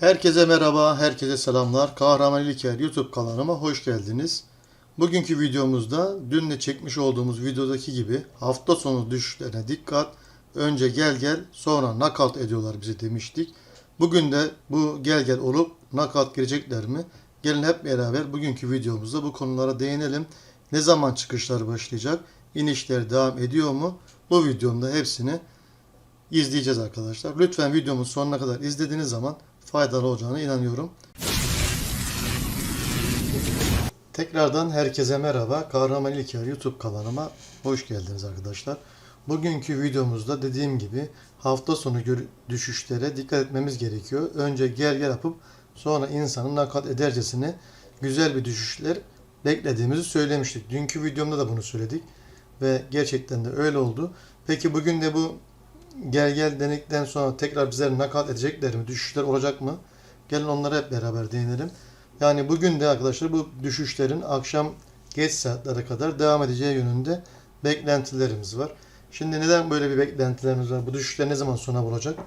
Herkese merhaba, herkese selamlar. Kahraman İlker YouTube kanalıma hoş geldiniz. Bugünkü videomuzda dünle çekmiş olduğumuz videodaki gibi hafta sonu düşüşlerine dikkat. Önce gel gel sonra knockout ediyorlar bize demiştik. Bugün de bu gel gel olup knockout girecekler mi? Gelin hep beraber bugünkü videomuzda bu konulara değinelim. Ne zaman çıkışlar başlayacak? İnişler devam ediyor mu? Bu videomda hepsini izleyeceğiz arkadaşlar. Lütfen videomun sonuna kadar izlediğiniz zaman faydalı olacağına inanıyorum. Tekrardan herkese merhaba. Kahraman İlker YouTube kanalıma hoş geldiniz arkadaşlar. Bugünkü videomuzda dediğim gibi hafta sonu düşüşlere dikkat etmemiz gerekiyor. Önce gel gel yapıp sonra insanın nakat edercesine güzel bir düşüşler beklediğimizi söylemiştik. Dünkü videomda da bunu söyledik ve gerçekten de öyle oldu. Peki bugün de bu gel gel denedikten sonra tekrar bize nakat edecekler mi? Düşüşler olacak mı? Gelin onlara hep beraber değinelim. Yani bugün de arkadaşlar bu düşüşlerin akşam geç saatlere kadar devam edeceği yönünde beklentilerimiz var. Şimdi neden böyle bir beklentilerimiz var? Bu düşüşler ne zaman sona bulacak?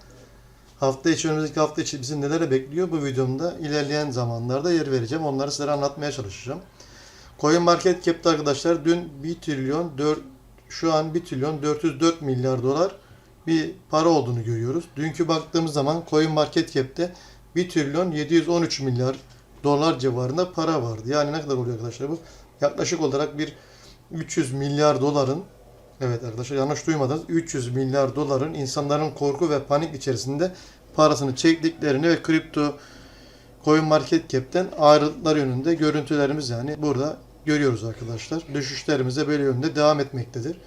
Hafta içi, önümüzdeki hafta içi bizi nelere bekliyor? Bu videomda ilerleyen zamanlarda yer vereceğim. Onları sizlere anlatmaya çalışacağım. Coin Market Cap'te arkadaşlar dün 1 trilyon 4 şu an 1 trilyon 404 milyar dolar bir para olduğunu görüyoruz. Dünkü baktığımız zaman Coin Market Cap'te 1 trilyon 713 milyar dolar civarında para vardı. Yani ne kadar oluyor arkadaşlar bu? Yaklaşık olarak bir 300 milyar doların Evet arkadaşlar yanlış duymadınız. 300 milyar doların insanların korku ve panik içerisinde parasını çektiklerini ve kripto Coin Market Cap'ten ayrıldıkları yönünde görüntülerimiz yani burada görüyoruz arkadaşlar. Düşüşlerimiz de böyle yönde devam etmektedir.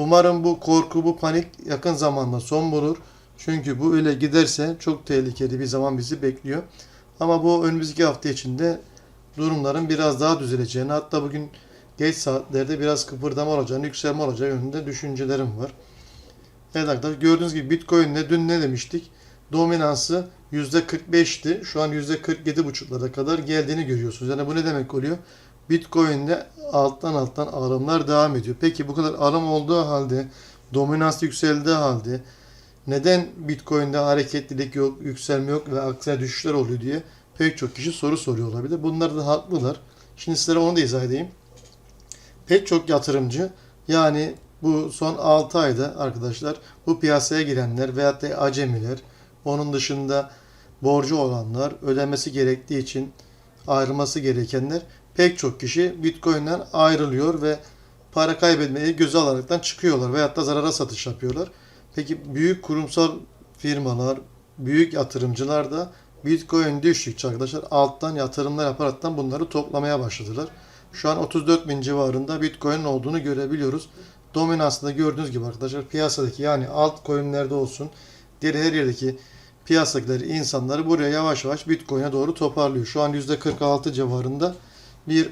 Umarım bu korku, bu panik yakın zamanda son bulur. Çünkü bu öyle giderse çok tehlikeli bir zaman bizi bekliyor. Ama bu önümüzdeki hafta içinde durumların biraz daha düzeleceğini hatta bugün geç saatlerde biraz kıpırdama olacağını, yükselme olacağı yönünde düşüncelerim var. Evet arkadaşlar gördüğünüz gibi Bitcoin'de dün ne demiştik? Dominansı %45'ti. Şu an %47,5'lara kadar geldiğini görüyorsunuz. Yani bu ne demek oluyor? Bitcoin'de alttan alttan alımlar devam ediyor. Peki bu kadar alım olduğu halde, dominans yükseldiği halde neden Bitcoin'de hareketlilik yok, yükselme yok ve aksine düşüşler oluyor diye pek çok kişi soru soruyor olabilir. Bunlar da haklılar. Şimdi sizlere onu da izah edeyim. Pek çok yatırımcı yani bu son 6 ayda arkadaşlar bu piyasaya girenler veyahut da acemiler, onun dışında borcu olanlar, ödemesi gerektiği için ayrılması gerekenler pek çok kişi Bitcoin'den ayrılıyor ve para kaybetmeyi göze alaraktan çıkıyorlar veyahut da zarara satış yapıyorlar. Peki büyük kurumsal firmalar, büyük yatırımcılar da Bitcoin düştükçe arkadaşlar alttan yatırımlar yaparaktan bunları toplamaya başladılar. Şu an 34 bin civarında Bitcoin'in olduğunu görebiliyoruz. Dominansında gördüğünüz gibi arkadaşlar piyasadaki yani altcoin'lerde olsun diğer her yerdeki piyasadakileri insanları buraya yavaş yavaş Bitcoin'e doğru toparlıyor. Şu an %46 civarında bir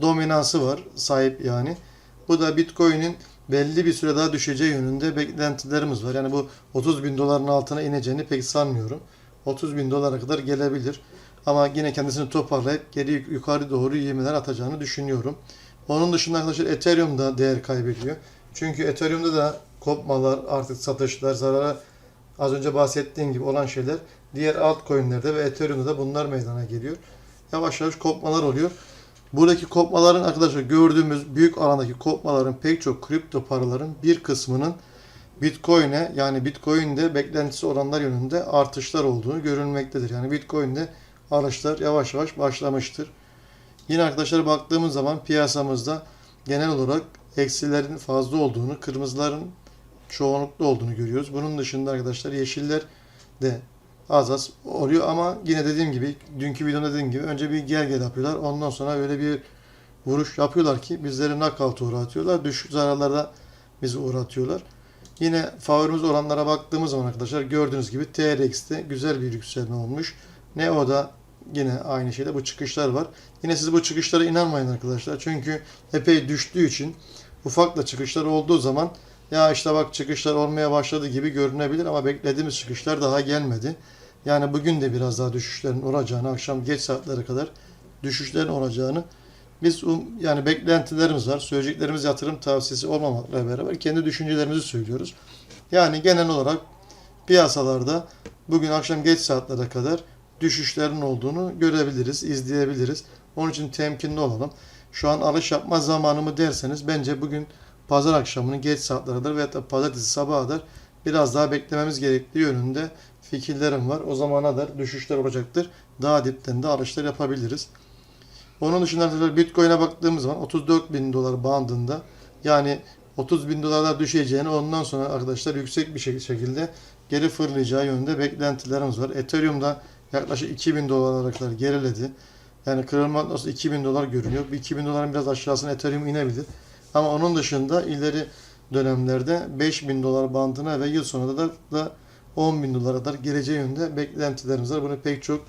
dominansı var sahip yani. Bu da Bitcoin'in belli bir süre daha düşeceği yönünde beklentilerimiz var. Yani bu 30 bin doların altına ineceğini pek sanmıyorum. 30 bin dolara kadar gelebilir. Ama yine kendisini toparlayıp geri yukarı doğru ivmeler atacağını düşünüyorum. Onun dışında arkadaşlar Ethereum da değer kaybediyor. Çünkü Ethereum'da da kopmalar, artık satışlar, zarara az önce bahsettiğim gibi olan şeyler diğer altcoin'lerde ve Ethereum'da da bunlar meydana geliyor. Yavaş yavaş kopmalar oluyor. Buradaki kopmaların arkadaşlar gördüğümüz büyük alandaki kopmaların pek çok kripto paraların bir kısmının Bitcoin'e yani Bitcoin'de beklentisi olanlar yönünde artışlar olduğu görülmektedir. Yani Bitcoin'de alışlar yavaş yavaş başlamıştır. Yine arkadaşlar baktığımız zaman piyasamızda genel olarak eksilerin fazla olduğunu, kırmızıların çoğunlukta olduğunu görüyoruz. Bunun dışında arkadaşlar yeşiller de az az oluyor ama yine dediğim gibi dünkü videomda dediğim gibi önce bir gel gel yapıyorlar. Ondan sonra öyle bir vuruş yapıyorlar ki bizleri knockout uğratıyorlar. Düşük zararlarda bizi uğratıyorlar. Yine favorimiz olanlara baktığımız zaman arkadaşlar gördüğünüz gibi TRX'te güzel bir yükselme olmuş. Neo'da yine aynı şeyde bu çıkışlar var. Yine siz bu çıkışlara inanmayın arkadaşlar. Çünkü epey düştüğü için ufak da çıkışlar olduğu zaman ya işte bak çıkışlar olmaya başladı gibi görünebilir ama beklediğimiz çıkışlar daha gelmedi. Yani bugün de biraz daha düşüşlerin olacağını, akşam geç saatlere kadar düşüşlerin olacağını biz um, yani beklentilerimiz var. Söyleyeceklerimiz yatırım tavsiyesi olmamakla beraber kendi düşüncelerimizi söylüyoruz. Yani genel olarak piyasalarda bugün akşam geç saatlere kadar düşüşlerin olduğunu görebiliriz, izleyebiliriz. Onun için temkinli olalım. Şu an alış yapma zamanı mı derseniz bence bugün pazar akşamının geç saatlerdir veya da pazartesi sabahıdır biraz daha beklememiz gerektiği yönünde fikirlerim var. O zamana kadar düşüşler olacaktır. Daha dipten de alışlar yapabiliriz. Onun dışında arkadaşlar Bitcoin'e baktığımız zaman 34 bin dolar bandında yani 30 bin dolarlar düşeceğini ondan sonra arkadaşlar yüksek bir şek- şekilde geri fırlayacağı yönünde beklentilerimiz var. Ethereum'da yaklaşık 2000 dolara kadar geriledi. Yani kırılma noktası 2000 dolar görünüyor. Bu 2000 doların biraz aşağısına Ethereum inebilir. Ama onun dışında ileri dönemlerde 5000 dolar bandına ve yıl sonunda da, da 10 bin dolara kadar geleceği yönünde beklentilerimiz var. Bunu pek çok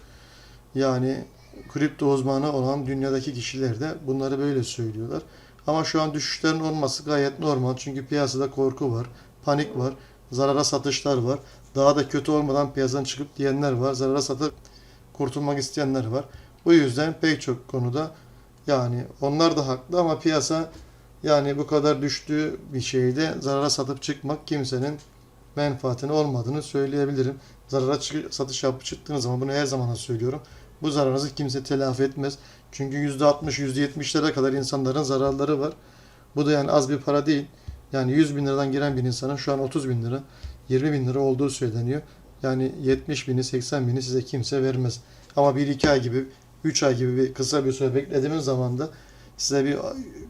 yani kripto uzmanı olan dünyadaki kişiler de bunları böyle söylüyorlar. Ama şu an düşüşlerin olması gayet normal. Çünkü piyasada korku var, panik var, zarara satışlar var. Daha da kötü olmadan piyasadan çıkıp diyenler var. Zarara satıp kurtulmak isteyenler var. Bu yüzden pek çok konuda yani onlar da haklı ama piyasa yani bu kadar düştüğü bir şeyde zarara satıp çıkmak kimsenin menfaatine olmadığını söyleyebilirim. Zarara çık- satış yapıp çıktığınız zaman bunu her zaman söylüyorum. Bu zararınızı kimse telafi etmez. Çünkü %60, %70'lere kadar insanların zararları var. Bu da yani az bir para değil. Yani 100 bin liradan giren bir insanın şu an 30 bin lira, 20 bin lira olduğu söyleniyor. Yani 70 bini, 80 bini size kimse vermez. Ama 1-2 ay gibi, 3 ay gibi bir kısa bir süre beklediğimiz zaman da size bir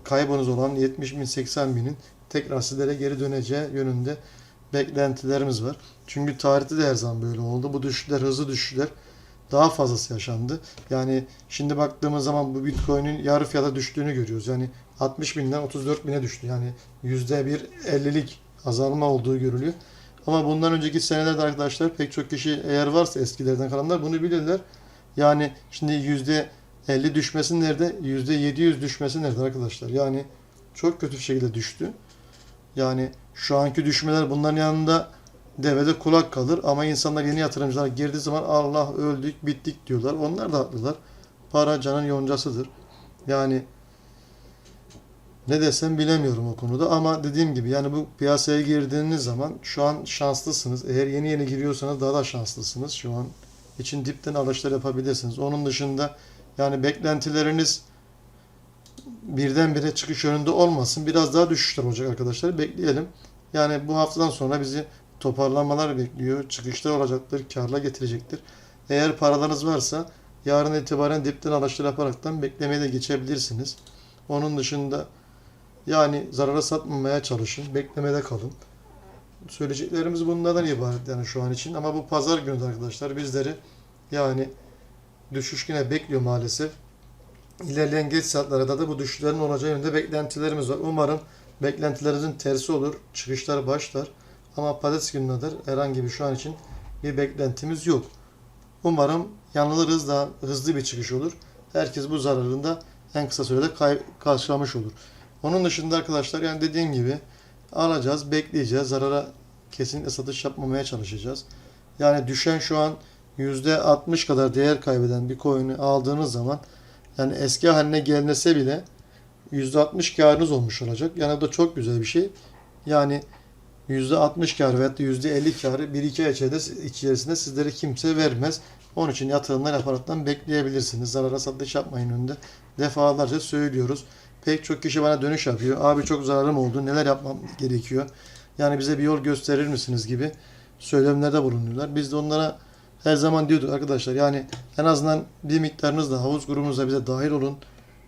kaybınız olan 70 bin, 80 binin tekrar sizlere geri döneceği yönünde beklentilerimiz var. Çünkü tarihte de her zaman böyle oldu. Bu düşüşler, hızlı düşüşler daha fazlası yaşandı. Yani şimdi baktığımız zaman bu Bitcoin'in yarı fiyata düştüğünü görüyoruz. Yani 60 binden 34 bine düştü. Yani yüzde bir 50'lik azalma olduğu görülüyor. Ama bundan önceki senelerde arkadaşlar pek çok kişi eğer varsa eskilerden kalanlar bunu bilirler. Yani şimdi yüzde 50 düşmesi nerede? Yüzde 700 düşmesi nerede arkadaşlar? Yani çok kötü bir şekilde düştü. Yani şu anki düşmeler bunların yanında devede kulak kalır ama insanlar yeni yatırımcılar girdiği zaman Allah öldük bittik diyorlar. Onlar da haklılar. Para canın yoncasıdır. Yani ne desem bilemiyorum o konuda ama dediğim gibi yani bu piyasaya girdiğiniz zaman şu an şanslısınız. Eğer yeni yeni giriyorsanız daha da şanslısınız. Şu an için dipten alışlar yapabilirsiniz. Onun dışında yani beklentileriniz birdenbire çıkış yönünde olmasın. Biraz daha düşüşler olacak arkadaşlar. Bekleyelim. Yani bu haftadan sonra bizi toparlanmalar bekliyor. Çıkışlar olacaktır. Karla getirecektir. Eğer paralarınız varsa yarın itibaren dipten alışlar yaparaktan beklemeye de geçebilirsiniz. Onun dışında yani zarara satmamaya çalışın. Beklemede kalın. Söyleyeceklerimiz bunlardan ibaret yani şu an için. Ama bu pazar günü arkadaşlar bizleri yani düşüş yine bekliyor maalesef. İlerleyen geç saatlerde de bu düşüşlerin olacağı yönünde beklentilerimiz var. Umarım beklentilerinizin tersi olur. Çıkışlar başlar. Ama pazartesi gününedir herhangi bir şu an için bir beklentimiz yok. Umarım yanılırız da hızlı bir çıkış olur. Herkes bu zararını da en kısa sürede kay- karşılamış olur. Onun dışında arkadaşlar yani dediğim gibi alacağız, bekleyeceğiz. Zarara kesinlikle satış yapmamaya çalışacağız. Yani düşen şu an %60 kadar değer kaybeden bir coin'i aldığınız zaman yani eski haline gelmese bile %60 karınız olmuş olacak. Yani bu da çok güzel bir şey. Yani %60 kar veya da %50 karı 1-2 ay içerisinde, sizlere kimse vermez. Onun için yatırımlar yaparaktan bekleyebilirsiniz. Zarara satış yapmayın önünde. Defalarca söylüyoruz. Pek çok kişi bana dönüş yapıyor. Abi çok zararım oldu. Neler yapmam gerekiyor? Yani bize bir yol gösterir misiniz gibi söylemlerde bulunuyorlar. Biz de onlara her zaman diyorduk arkadaşlar yani en azından bir miktarınız da havuz grubumuza bize dahil olun.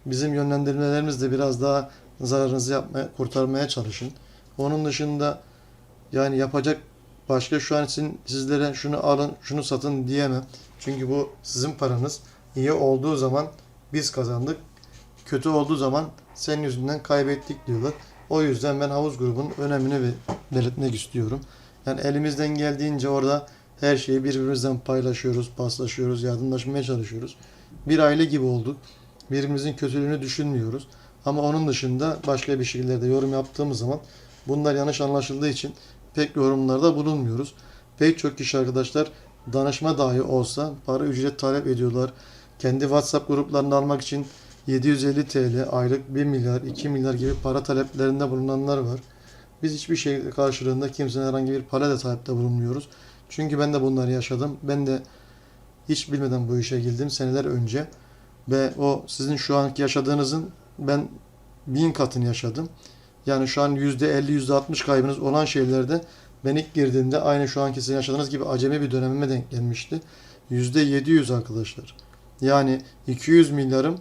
Bizim yönlendirmelerimizle biraz daha zararınızı yapmaya, kurtarmaya çalışın. Onun dışında yani yapacak başka şu an için sizlere şunu alın, şunu satın diyemem. Çünkü bu sizin paranız. İyi olduğu zaman biz kazandık. Kötü olduğu zaman senin yüzünden kaybettik diyorlar. O yüzden ben havuz grubunun önemini be- belirtmek istiyorum. Yani elimizden geldiğince orada her şeyi birbirimizden paylaşıyoruz, paslaşıyoruz, yardımlaşmaya çalışıyoruz. Bir aile gibi olduk. Birbirimizin kötülüğünü düşünmüyoruz. Ama onun dışında başka bir şekillerde yorum yaptığımız zaman bunlar yanlış anlaşıldığı için pek yorumlarda bulunmuyoruz. Pek çok kişi arkadaşlar danışma dahi olsa para ücret talep ediyorlar. Kendi WhatsApp gruplarını almak için 750 TL aylık 1 milyar 2 milyar gibi para taleplerinde bulunanlar var. Biz hiçbir şey karşılığında kimsenin herhangi bir para da talepte bulunmuyoruz. Çünkü ben de bunları yaşadım. Ben de Hiç bilmeden bu işe girdim seneler önce. Ve o sizin şu anki yaşadığınızın ben bin katını yaşadım. Yani şu an %50, %60 kaybınız olan şeylerde ben ilk girdiğimde aynı şu anki sizin yaşadığınız gibi acemi bir dönemime denk gelmişti. %700 arkadaşlar. Yani 200 milyarım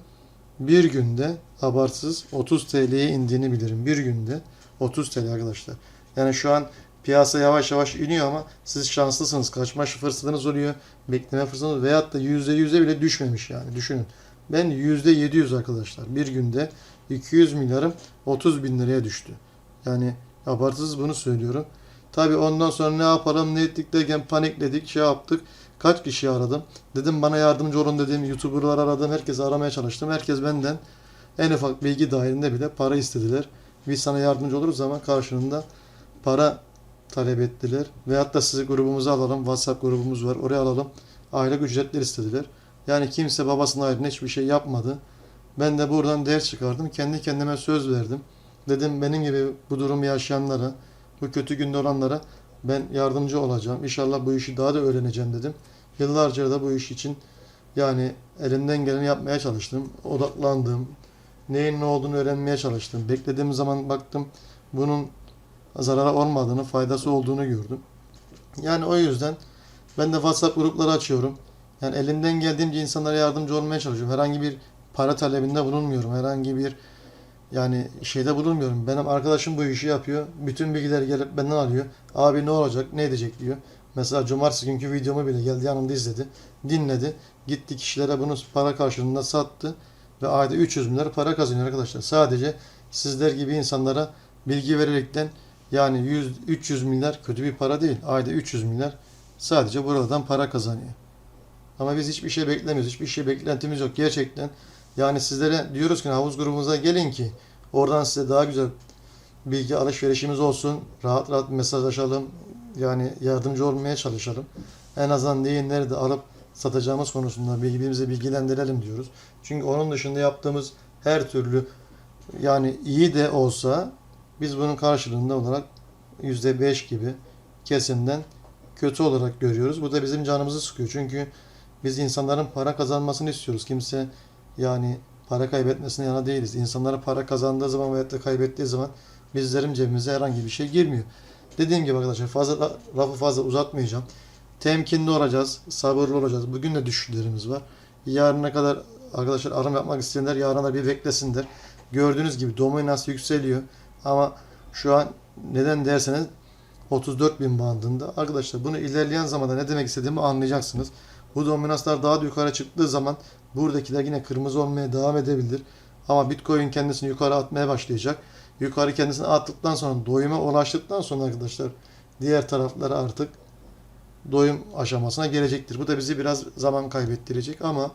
bir günde abartsız 30 TL'ye indiğini bilirim. Bir günde 30 TL arkadaşlar. Yani şu an piyasa yavaş yavaş iniyor ama siz şanslısınız. Kaçma fırsatınız oluyor. Bekleme fırsatınız veyahut da %100'e bile düşmemiş yani. Düşünün. Ben %700 arkadaşlar. Bir günde 200 milyarım 30 bin liraya düştü. Yani abartısız bunu söylüyorum. Tabi ondan sonra ne yapalım ne ettik derken panikledik şey yaptık. Kaç kişi aradım. Dedim bana yardımcı olun dedim. Youtuberlar aradım. Herkesi aramaya çalıştım. Herkes benden en ufak bilgi dahilinde bile para istediler. Biz sana yardımcı oluruz ama karşılığında para talep ettiler. Veyahut da sizi grubumuza alalım. WhatsApp grubumuz var. Oraya alalım. Aylık ücretler istediler. Yani kimse babasının ayrına hiçbir şey yapmadı. Ben de buradan ders çıkardım. Kendi kendime söz verdim. Dedim benim gibi bu durumu yaşayanlara, bu kötü günde olanlara ben yardımcı olacağım. İnşallah bu işi daha da öğreneceğim dedim. Yıllarca da bu iş için yani elimden geleni yapmaya çalıştım. Odaklandım. Neyin ne olduğunu öğrenmeye çalıştım. Beklediğim zaman baktım bunun zarara olmadığını, faydası olduğunu gördüm. Yani o yüzden ben de WhatsApp grupları açıyorum. Yani elimden geldiğince insanlara yardımcı olmaya çalışıyorum. Herhangi bir para talebinde bulunmuyorum. Herhangi bir yani şeyde bulunmuyorum. Benim arkadaşım bu işi yapıyor. Bütün bilgileri gelip benden alıyor. Abi ne olacak, ne edecek diyor. Mesela cumartesi günkü videomu bile geldi yanımda izledi. Dinledi. Gitti kişilere bunu para karşılığında sattı. Ve ayda 300 bin lira para kazanıyor arkadaşlar. Sadece sizler gibi insanlara bilgi vererekten yani 100, 300 milyar kötü bir para değil. Ayda 300 milyar sadece buradan para kazanıyor. Ama biz hiçbir şey beklemiyoruz. Hiçbir şey beklentimiz yok. Gerçekten yani sizlere diyoruz ki havuz grubumuza gelin ki oradan size daha güzel bilgi alışverişimiz olsun. Rahat rahat mesajlaşalım. Yani yardımcı olmaya çalışalım. En azından neyi nerede alıp satacağımız konusunda birbirimizi bilgilendirelim diyoruz. Çünkü onun dışında yaptığımız her türlü yani iyi de olsa biz bunun karşılığında olarak %5 gibi kesimden kötü olarak görüyoruz. Bu da bizim canımızı sıkıyor. Çünkü biz insanların para kazanmasını istiyoruz. Kimse yani para kaybetmesine yana değiliz. İnsanlara para kazandığı zaman veyahut da kaybettiği zaman bizlerin cebimize herhangi bir şey girmiyor. Dediğim gibi arkadaşlar fazla lafı fazla uzatmayacağım. Temkinli olacağız, sabırlı olacağız. Bugün de düşüşlerimiz var. Yarına kadar arkadaşlar arama yapmak isteyenler yarına bir beklesinler. Gördüğünüz gibi dominans yükseliyor. Ama şu an neden derseniz 34 bin bandında. Arkadaşlar bunu ilerleyen zamanda ne demek istediğimi anlayacaksınız. Bu dominanslar daha da yukarı çıktığı zaman buradakiler yine kırmızı olmaya devam edebilir. Ama Bitcoin kendisini yukarı atmaya başlayacak. Yukarı kendisini attıktan sonra doyuma ulaştıktan sonra arkadaşlar diğer tarafları artık doyum aşamasına gelecektir. Bu da bizi biraz zaman kaybettirecek ama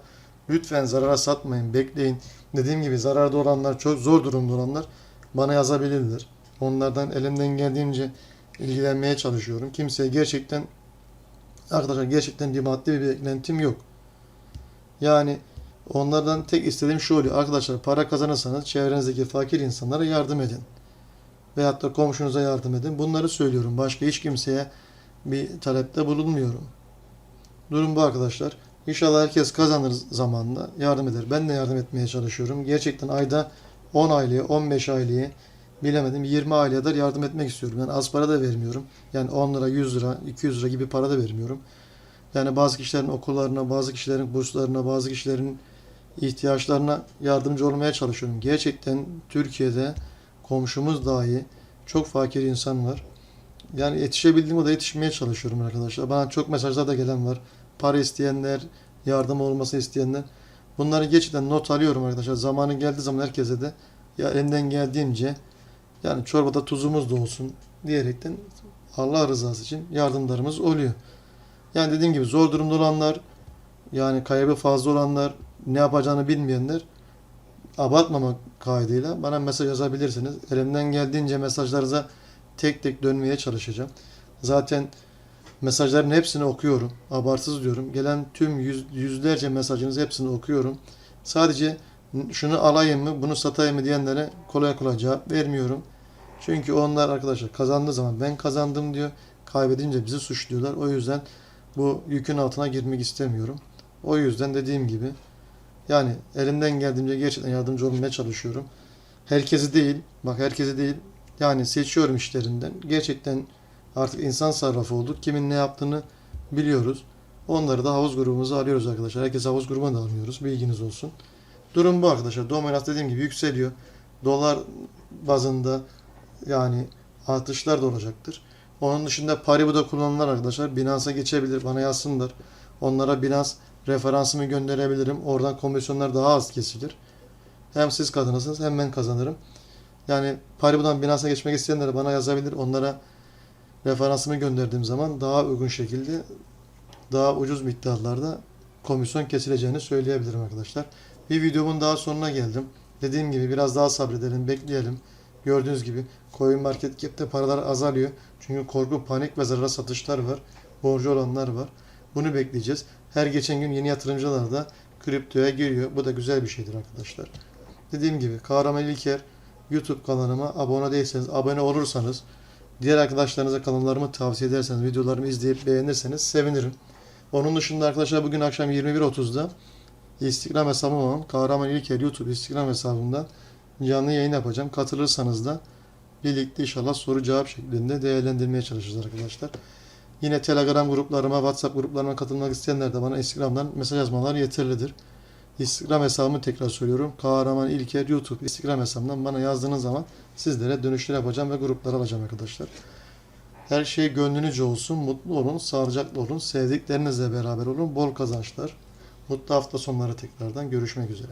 lütfen zarara satmayın, bekleyin. Dediğim gibi zararda olanlar, çok zor durumda olanlar bana yazabilirler. Onlardan elimden geldiğince ilgilenmeye çalışıyorum. Kimseye gerçekten arkadaşlar gerçekten bir maddi bir beklentim yok. Yani onlardan tek istediğim şu oluyor. Arkadaşlar para kazanırsanız çevrenizdeki fakir insanlara yardım edin. Veyahut da komşunuza yardım edin. Bunları söylüyorum. Başka hiç kimseye bir talepte bulunmuyorum. Durum bu arkadaşlar. İnşallah herkes kazanır zamanla yardım eder. Ben de yardım etmeye çalışıyorum. Gerçekten ayda 10 aileye, 15 aileye bilemedim 20 aileye kadar yardım etmek istiyorum. Yani az para da vermiyorum. Yani 10 lira, 100 lira, 200 lira gibi para da vermiyorum. Yani bazı kişilerin okullarına, bazı kişilerin burslarına, bazı kişilerin ihtiyaçlarına yardımcı olmaya çalışıyorum. Gerçekten Türkiye'de komşumuz dahi çok fakir insan var. Yani yetişebildiğim kadar yetişmeye çalışıyorum arkadaşlar. Bana çok mesajlar da gelen var. Para isteyenler, yardım olması isteyenler. Bunları gerçekten not alıyorum arkadaşlar. Zamanı geldiği zaman herkese de ya elinden geldiğince yani çorbada tuzumuz da olsun diyerekten Allah rızası için yardımlarımız oluyor. Yani dediğim gibi zor durumda olanlar, yani kaybı fazla olanlar, ne yapacağını bilmeyenler abartmamak kaydıyla bana mesaj yazabilirsiniz. Elimden geldiğince mesajlarınıza tek tek dönmeye çalışacağım. Zaten mesajların hepsini okuyorum. Abartsız diyorum. Gelen tüm yüz, yüzlerce mesajınızı hepsini okuyorum. Sadece şunu alayım mı, bunu satayım mı diyenlere kolay kolay cevap vermiyorum. Çünkü onlar arkadaşlar kazandığı zaman ben kazandım diyor. Kaybedince bizi suçluyorlar. O yüzden bu yükün altına girmek istemiyorum. O yüzden dediğim gibi yani elimden geldiğince gerçekten yardımcı olmaya çalışıyorum. Herkesi değil, bak herkesi değil. Yani seçiyorum işlerinden. Gerçekten artık insan sarrafı olduk. Kimin ne yaptığını biliyoruz. Onları da havuz grubumuza alıyoruz arkadaşlar. Herkes havuz grubuna da almıyoruz. Bilginiz olsun. Durum bu arkadaşlar. Dominans dediğim gibi yükseliyor. Dolar bazında yani artışlar da olacaktır. Onun dışında Paribu'da kullanılan arkadaşlar Binance'a geçebilir. Bana yazsınlar. Onlara Binance referansımı gönderebilirim. Oradan komisyonlar daha az kesilir. Hem siz kazanırsınız hem ben kazanırım. Yani Paribu'dan Binance'a geçmek isteyenler bana yazabilir. Onlara referansımı gönderdiğim zaman daha uygun şekilde daha ucuz miktarlarda komisyon kesileceğini söyleyebilirim arkadaşlar. Bir videomun daha sonuna geldim. Dediğim gibi biraz daha sabredelim, bekleyelim. Gördüğünüz gibi Coin Market Cap'te paralar azalıyor. Çünkü korku, panik ve zarara satışlar var. Borcu olanlar var. Bunu bekleyeceğiz. Her geçen gün yeni yatırımcılar da kriptoya giriyor. Bu da güzel bir şeydir arkadaşlar. Dediğim gibi Kahraman İlker YouTube kanalıma abone değilseniz, abone olursanız, diğer arkadaşlarınıza kanallarımı tavsiye ederseniz, videolarımı izleyip beğenirseniz sevinirim. Onun dışında arkadaşlar bugün akşam 21.30'da Instagram hesabım olan Kahraman İlker YouTube Instagram hesabımdan canlı yayın yapacağım. Katılırsanız da birlikte inşallah soru cevap şeklinde değerlendirmeye çalışacağız arkadaşlar. Yine Telegram gruplarıma, WhatsApp gruplarıma katılmak isteyenler de bana Instagram'dan mesaj yazmalar yeterlidir. Instagram hesabımı tekrar söylüyorum. Kahraman İlker YouTube Instagram hesabından bana yazdığınız zaman sizlere dönüşler yapacağım ve gruplar alacağım arkadaşlar. Her şey gönlünüzce olsun, mutlu olun, sağlıcaklı olun, sevdiklerinizle beraber olun, bol kazançlar. Mutlu hafta sonları tekrardan görüşmek üzere.